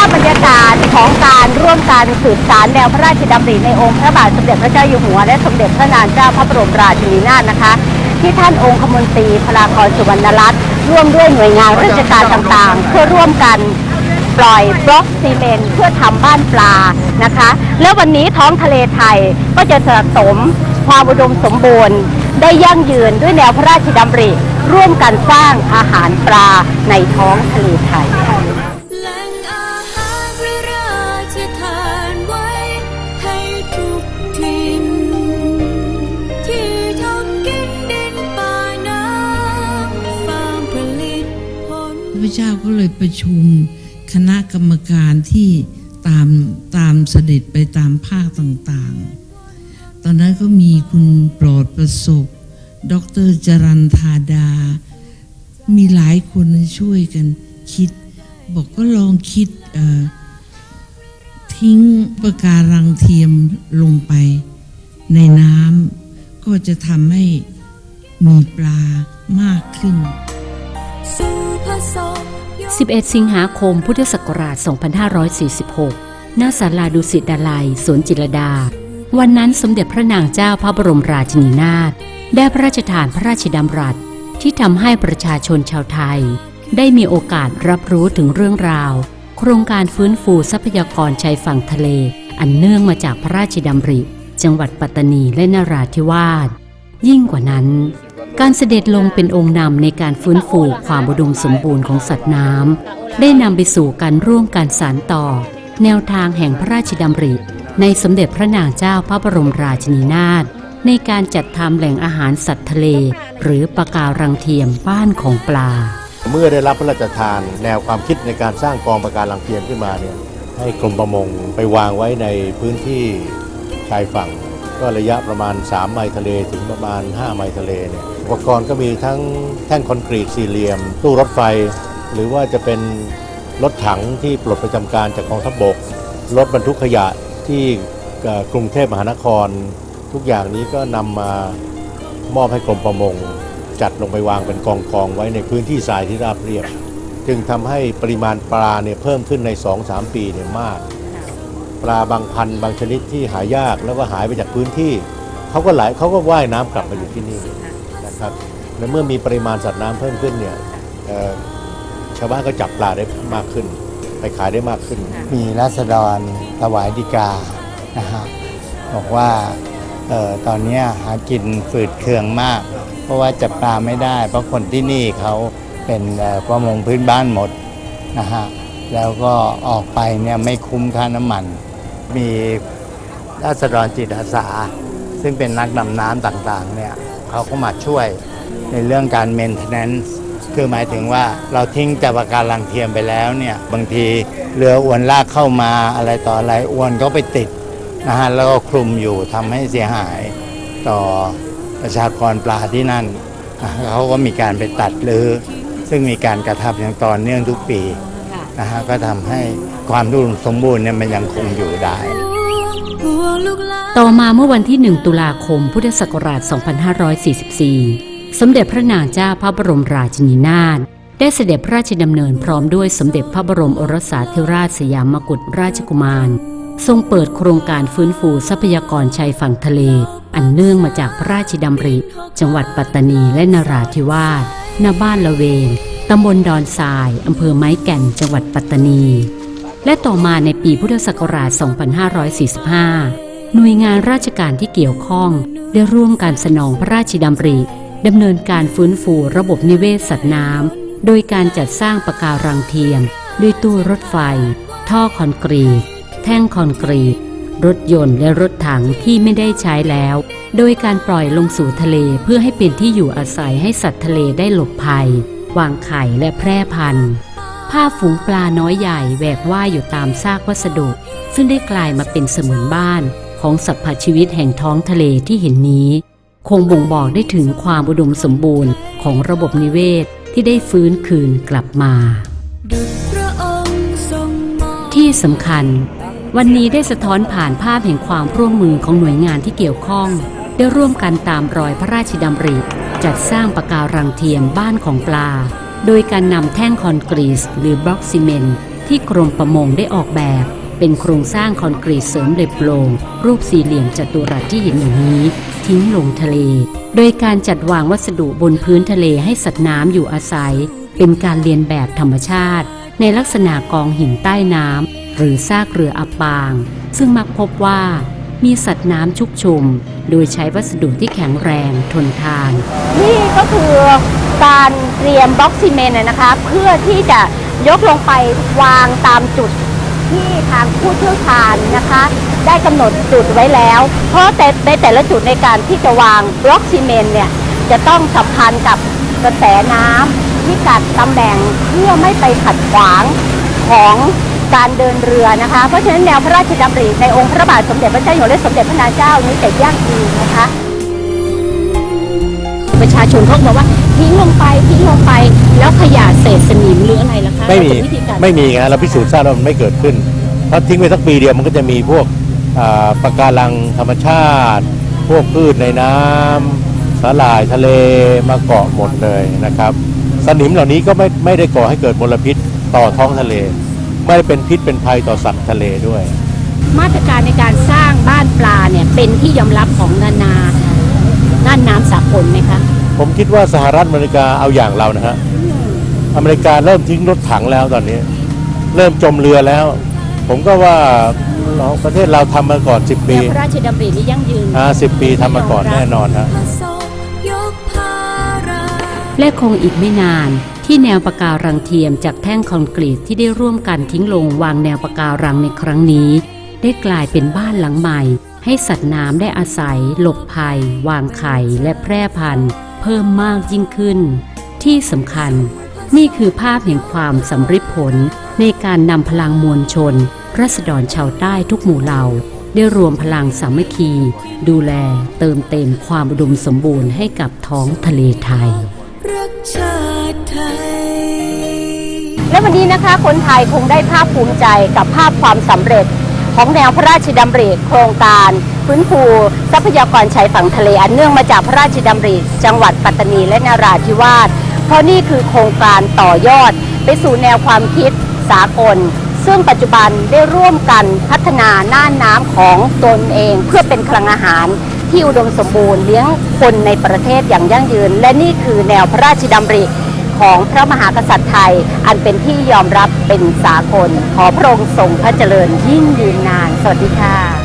าพบรรยากาศของการร่วมกันสืบสารแนวพระราชดำริในองค์พระบาทสมเด็จพระเจ้าอยู่หัว และสมเด็จพระนางเจ้าพระบรมราชินีนาถนะคะ ที่ท่านองคมนตรีพลากรสุวรรณรัตน์ร่วมด้วยหน่วยงานราชการต่างๆ เพื่อร่วมกันปล่อยบล็อกซีเมนต์เพื่อทำบ้านปลานะคะ แล้ววันนี้ท้องทะเลไทยก็จะสะสมความอุดมสมบูรณ์ ได้ยั่งยืนด้วยแนวพระราชดำริ ร่วมกันสร้างอาหารปลาในท้องทะเลไทย พระเจ้าก็เลยประชุมคณะกรรมการที่ตามตามเสด็จไปตามภาคต่างๆ ตอนนั้นก็มีคุณโปรดประสบ ดรจรันธาดา มีหลายคนช่วยกันคิด บอกก็ลองคิดทิ้งประการังเทียมลงไปในน้ำก็จะทำให้มีปลามากขึ้น 11 สิงหาคมพุทธศักราช 2546 ณ ศาลาดุสิตดาลัย สวนจิรดา วันนั้นสมเด็จพระนางเจ้าพระบรมราชินีนาถได้พระราชทานพระราชดำรัส ที่ทำให้ประชาชนชาวไทย ได้มีโอกาสรับรู้ถึงเรื่องราว โครงการฟื้นฟูทรัพยากรชายฝั่งทะเล อันเนื่องมาจากพระราชดำริ จังหวัดปัตตานีและนราธิวาส ยิ่งกว่านั้น การเสด็จลงเป็นองค์นำในการฟื้นฟูความอุดมสมบูรณ์ของสัตว์น้ำได้นำไปสู่การร่วมการสานต่อ แนวทางแห่งพระราชดำริ ในสมเด็จพระนางเจ้าพระบรมราชินีนาถในการจัดทำแหล่งอาหารสัตว์ทะเล หรือปะการังเทียมบ้านของปลา เมื่อได้รับพระราชทานแนวความคิดในการสร้างกองปะการังเทียมขึ้นมาเนี่ยให้กรมประมงไปวางไว้ในพื้นที่ชายฝั่ง ก็ระยะประมาณ 3 ไมล์ทะเลถึงประมาณ 5 ไมล์ทะเลเนี่ย อุปกรณ์ก็มีทั้งแท่งคอนกรีตสี่เหลี่ยม ตู้รถไฟ หรือว่าจะเป็นรถถังที่ปลดประจำการจากกองทัพบกรถบรรทุกขยะที่กรุงเทพมหานคร ทุกอย่างนี้ก็นำมามอบให้กรมประมง จัดลงไปวางเป็นกองกองๆไว้ในพื้นที่ทรายที่ราบเรียบ จึงทำให้ปริมาณปลาเนี่ยเพิ่มขึ้นใน 2-3 ปีเนี่ยมาก ปลาบางพันธุ์บางชนิดที่หายากแล้วก็หายไปจากพื้นที่เขาก็ไหลเขาก็ว่ายน้ำกลับมาอยู่ที่นี่ ครับและเมื่อมีปริมาณสัตว์น้ำเพิ่มขึ้นเนี่ยเอ่อชาวบ้านก็จับปลาได้มากขึ้น ไปขายได้มากขึ้น มีรัษฎรถวายดีกานะฮะบอกว่าเออตอนเนี้ยหากินฝืดเคืองมาก เพราะว่าจับปลาไม่ได้ เพราะคนที่นี่เขาเป็นเอ่อประมงพื้นบ้านหมดนะฮะแล้วก็ออกไปเนี่ยไม่คุ้มค่าน้ำมัน มีรัษฎรจิตอาสา ซึ่งเป็นนักดำน้ำต่างๆเนี่ย เขาก็มาช่วยในเรื่องการ maintenance คือหมายถึงว่าเราทิ้งจับปะการังเทียมไปแล้วเนี่ยบางทีเรืออวนลากเข้ามาอะไรต่ออะไรอวนก็ไปติดนะฮะแล้วก็คลุมอยู่ทำให้เสียหายต่อประชากรปลาที่นั่นนะเขาก็มีการไปตัดหรือ ซึ่งมีการกระทำอย่างต่อเนื่องทุกปีนะฮะก็ทำให้ความอุดมสมบูรณ์เนี่ยมันยังคงอยู่ได้ ต่อมาเมื่อวันที่ 1 ตุลาคม พุทธศักราช 2544 สมเด็จพระนางเจ้าพระบรมราชินีนาถได้เสด็จพระราชดำเนินพร้อมด้วยสมเด็จพระบรมโอรสาธิราชสยามกุฎราชกุมาร ทรงเปิดโครงการฟื้นฟูทรัพยากรชายฝั่งทะเล อันเนื่องมาจากพระราชดำริ จังหวัดปัตตานีและนราธิวาสณบ้านละเวงตำบลดอนทรายอำเภอไม้แก่นจังหวัดปัตตานี และต่อมาในปีพุทธศักราช 2545 หน่วยงานราชการที่เกี่ยวข้องได้ร่วมการสนองพระราชดำริดำเนินการฟื้นฟูระบบนิเวศสัตว์น้ำโดยการจัดสร้างปะการังเทียม ด้วยตู้รถไฟ ท่อคอนกรีต แท่งคอนกรีต รถยนต์และรถถังที่ไม่ได้ใช้แล้ว โดยการปล่อยลงสู่ทะเลเพื่อให้เป็นที่อยู่อาศัยให้สัตว์ทะเลได้หลบภัย วางไข่และแพร่พันธุ์ภาพฝูงปลาน้อยใหญ่แหวกว่ายอยู่ตามซากวัสดุ ซึ่งได้กลายมาเป็นเสมือนบ้าน ของสรรพชีวิตแห่งท้องทะเลที่เห็นนี้ คงบ่งบอกได้ถึงความอุดมสมบูรณ์ของระบบนิเวศที่ได้ฟื้นคืนกลับมา ที่สำคัญ วันนี้ได้สะท้อนผ่านภาพแห่งความร่วมมือของหน่วยงานที่เกี่ยวข้อง ได้ร่วมกันตามรอยพระราชดำริจัดสร้างปะการังเทียมบ้านของปลา โดยการนำแท่งคอนกรีตหรือบล็อกซีเมนที่กรมประมงได้ออกแบบ เป็นโครงสร้างคอนกรีตเสริมเหล็กโปร่งรูปสี่เหลี่ยมจัตุรัสที่เห็นอยู่นี้ ทิ้งลงทะเล โดยการจัดวางวัสดุบนพื้นทะเลให้สัตว์น้ำอยู่อาศัย เป็นการเรียนแบบธรรมชาติ ในลักษณะกองหินใต้น้ำหรือซากเรืออับปาง ซึ่งมักพบว่า มีสัตว์น้ำชุกชุม โดยใช้วัสดุที่แข็งแรงทนทาน นี่ก็คือการเตรียมบล็อกซีเมนต์นะคะ เพื่อที่จะยกลงไปวางตามจุด ที่ทางผู้เชี่ยวชาญนะคะ ได้กำหนดจุดไว้แล้ว เพราะแต่ในแต่ละจุดในการที่จะวางบล็อกซีเมนต์เนี่ยจะต้องสัมพันธ์กับกระแสน้ำที่กัดตำแหน่งเพื่อไม่ไปขัดขวางของการเดินเรือนะคะ เพราะฉะนั้นแนวพระราชดำริในองค์พระบาทสมเด็จพระเจ้าอยู่หัวและสมเด็จพระนางเจ้านี้จะยั่งยืนนะคะ ประชาชนเขาก็บอกว่า ทิ้งลงไปทิ้งลงไป แล้วขยะเศษสนิมหรืออะไรล่ะคะไม่มีเป็นวิธีการไม่มีไงเราพิสูจน์ทราบว่ามันไม่เกิดขึ้นเพราะทิ้งไปสักปีเดียวมันก็จะมีพวกอ่าปะการังธรรมชาติ พวกพืชในน้ำสาหร่ายทะเลมาเกาะหมดเลยนะครับ สนิมเหล่านี้ก็ไม่ไม่ได้ก่อให้เกิดมลพิษต่อท้องทะเล ไม่ได้เป็นพิษเป็นภัยต่อสัตว์ทะเลด้วย มาตรการในการสร้างบ้านปลาเนี่ยเป็นที่ยอมรับของนานาน่านน้ำสากลไหมคะ ผมคิดว่าสหรัฐอเมริกาเอาอย่างเรานะฮะอเมริกาเริ่มทิ้งรถถังแล้วตอนนี้ เริ่มจมเรือแล้ว ผมก็ว่าเราประเทศเราทำมาก่อน10แนปีวพระราชดำรินี้ยั่งยืนอ่าสิปีทำมาก่อนแน่นอนฮะพระศพยกภาระและคงอีกไม่นานที่แนวปะการังเทียมจากแท่งคอนกรีตที่ได้ร่วมกันทิ้งลงวางแนวปะการังในครั้งนี้ ได้กลายเป็นบ้านหลังใหม่ ให้สัตว์น้ำได้อาศัย หลบภัย วางไข่และแพร่พันธุ์ เพิ่มมากยิ่งขึ้น ที่สำคัญ นี่คือภาพแห่งความสำริดผลในการนำพลังมวลชนรัษฎรชาวใต้ทุกหมู่เหล่า ได้รวมพลังสามัคคี ดูแลเติมเต็มความอุดมสมบูรณ์ให้กับท้องทะเลไทย รักชาติไทยและวันนี้นะคะคนไทยคงได้ภาคภูมิใจกับภาพความสำเร็จของแนวพระราชดำริโครงการ ฟื้นฟูทรัพยากรชายฝั่งทะเลอันเนื่องมาจากพระราชดำริจังหวัดปัตตานีและนาราธิวาสเพราะนี่คือโครงการต่อยอด ไปสู่แนวความคิดสากล ซึ่งปัจจุบันได้ร่วมกันพัฒนาน่านน้ำของตนเอง เพื่อเป็นคลังอาหารที่อุดมสมบูรณ์เลี้ยงคนในประเทศอย่างยั่งยืน และนี่คือแนวพระราชดำริของพระมหากษัตริย์ไทย อันเป็นที่ยอมรับเป็นสากล ขอพระองค์ทรงพระเจริญยิ่งยืนนาน สวัสดีค่ะ